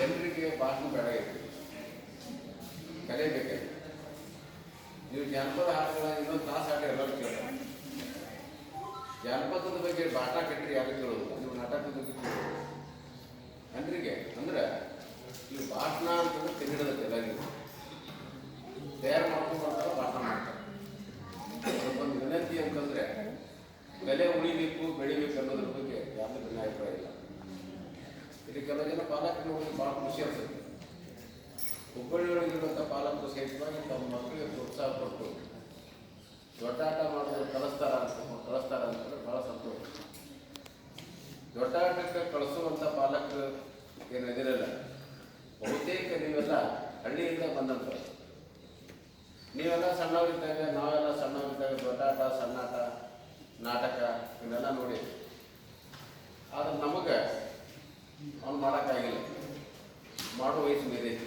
ಜನರಿಗೆ ಭಾಷಣ ಬೇಡ ಇದೆ. ಕಲಿಯಬೇಕಾಗಿ ನೀವು ಜಾನಪದ ಹಾಡುಗಳ ಇನ್ನೊಂದು ತಾಸು ಆಟ ಎಲ್ಲರೂ ಕೇಳ್ತಾರೆ ಜಾನಪದದ ಬಗ್ಗೆ ಬಾಟ ಕಟ್ಟಿರಿ ಯಾರು ಕೇಳೋದು? ನೀವು ನಾಟಕದ ಬಗ್ಗೆ ಕೇಳೋದು. ಜನರಿಗೆ ಅಂದ್ರೆ, ಈ ಭಾಷಣ ಅಂತಂದ್ರೆ ಕನ್ನಡದ ಎಲ್ಲರಿಗೂ. ತಯಾರು ಮಾಡ್ಕೊಂಡು ಬರ್ತಾರೆ ಭಾಷಣ ಮಾಡ್ತಾರೆ. ಒಂದು ವಿನಂತಿ ಅಂತಂದ್ರೆ ಬೆಲೆ ಉಳಿಬೇಕು, ಬೆಳಿಬೇಕು ಅನ್ನೋದ್ರ ಬಗ್ಗೆ ಯಾವುದೇ ಭಿನ್ನಾಭಿಪ್ರಾಯ ಇಲ್ಲ. ಇಲ್ಲಿ ಕೆಲವು ಜನ ಪಾಲಕರು ಹುಬ್ಬಳ್ಳಿಯೊಳಗಿರುವಂಥ ಪಾಲಕರು ಸಹಿತವಾಗಿ ತಮ್ಮ ಮಕ್ಕಳಿಗೆ ಪ್ರೋತ್ಸಾಹ ಕೊಟ್ಟು ದೊಡ್ಡಾಟ ಮಾಡೋದು ಕಳಿಸ್ತಾರ ಅಂತ ಕಳಿಸ್ತಾರ ಅಂತಂದ್ರೆ ಭಾಳ ಸಂತೋಷ. ದೊಡ್ಡಾಟಕ್ಕೆ ಕಳಿಸುವಂಥ ಪಾಲಕರು ಏನು ಇದಿರಲ್ಲ. ಬಹುತೇಕ ನೀವೆಲ್ಲ ಹಳ್ಳಿಯಿಂದ ಬಂದಂಥವ್ರು. ನೀವೆಲ್ಲ ಸಣ್ಣವರಿದ್ದಾಗ, ನಾವೆಲ್ಲ ಸಣ್ಣವರಿದ್ದಾಗ ದೊಡ್ಡಾಟ ಸಣ್ಣಾಟ ನಾಟಕ ಇವೆಲ್ಲ ನೋಡಿ ಆದ್ರೆ ನಮಗೆ ಅವ್ನು ಮಾಡೋಕ್ಕಾಗಿಲ್ಲ. ಮಾಡೋ ವಯಸ್ಸು ಮೀರೈತಿ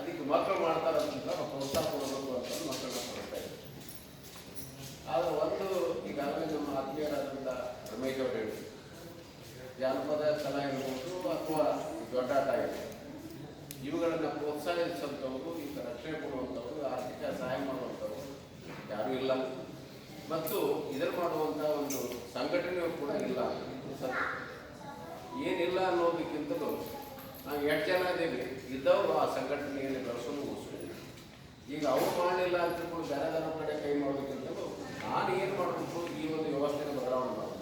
ಅದಕ್ಕೆ ಮಕ್ಕಳು ಮಾಡ್ತಾರಂತ ನಾವು ಪ್ರೋತ್ಸಾಹ ಕೊಡಬೇಕು ಅಂತ ಮಕ್ಕಳನ್ನ ಕೊಡ್ತಾ ಇದ್ದೀವಿ ಆದರೆ ಒಂದು, ಈಗಾಗಲೇ ನಮ್ಮ ಆತ್ಮೀಯರಾದಂಥ ರಮೇಶ್ ಅವರು ಹೇಳಿ ಜಾನಪದ ಕಲಾ ಇರ್ಬೋದು ಅಥವಾ ದೊಡ್ಡಾಟ ಇದೆ ಇವುಗಳನ್ನು ಪ್ರೋತ್ಸಾಹಿಸುವಂಥವ್ರು ಈಗ ರಕ್ಷಣೆ ಕೊಡುವಂಥವ್ರು, ಆರ್ಥಿಕ ಸಹಾಯ ಮಾಡುವಂಥವ್ರು ಯಾರೂ ಇಲ್ಲ. ಮತ್ತು ಇದನ್ನು ಮಾಡುವಂಥ ಒಂದು ಸಂಘಟನೆಯೂ ಕೂಡ ಇಲ್ಲ. ಏನಿಲ್ಲ ಅನ್ನೋದಕ್ಕಿಂತಲೂ ನಾವು ಎಷ್ಟು ಜನ ಇದ್ದೀವಿ? ಇದ್ದವರು ಆ ಸಂಘಟನೆಯಲ್ಲಿ ಬೆಳೆಸೋದು ಉಳಿಸೋದು ಈಗ ಅವ್ರು ಮಾಡಲಿಲ್ಲ ಅಂತ ತಿಳ್ಕೊಂಡು ಬೇರೆ ಬೇರೆ ಕಡೆ ಕೈ ಮಾಡಬೇಕಂತ ನಾನು ಏನು ಮಾಡಬೇಕು? ಈ ಒಂದು ವ್ಯವಸ್ಥೆಯನ್ನು ಬದಲಾವಣೆ ಮಾಡಬೇಕು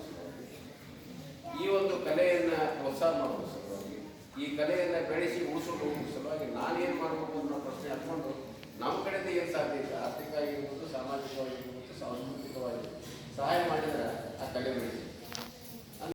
ಈ ಒಂದು ಕಲೆಯನ್ನು ಪ್ರೋತ್ಸಾಹ ಮಾಡಬೇಕು ಸಲುವಾಗಿ ಈ ಕಲೆಯನ್ನು ಬೆಳೆಸಿ ಉಳಿಸೋದು ಹೋಗುವ ಸಲುವಾಗಿ ನಾನೇನು ಮಾಡಬೇಕು ಅನ್ನೋ ಪ್ರಶ್ನೆ ಹಾಕ್ಕೊಂಡು ನಮ್ಮ ಕಡೆಯಿಂದ ಏನು ಸಾಧ್ಯ ಇಲ್ಲ ಆರ್ಥಿಕ ಆಗಿರ್ಬೋದು, ಸಾಮಾಜಿಕವಾಗಿರ್ಬೋದು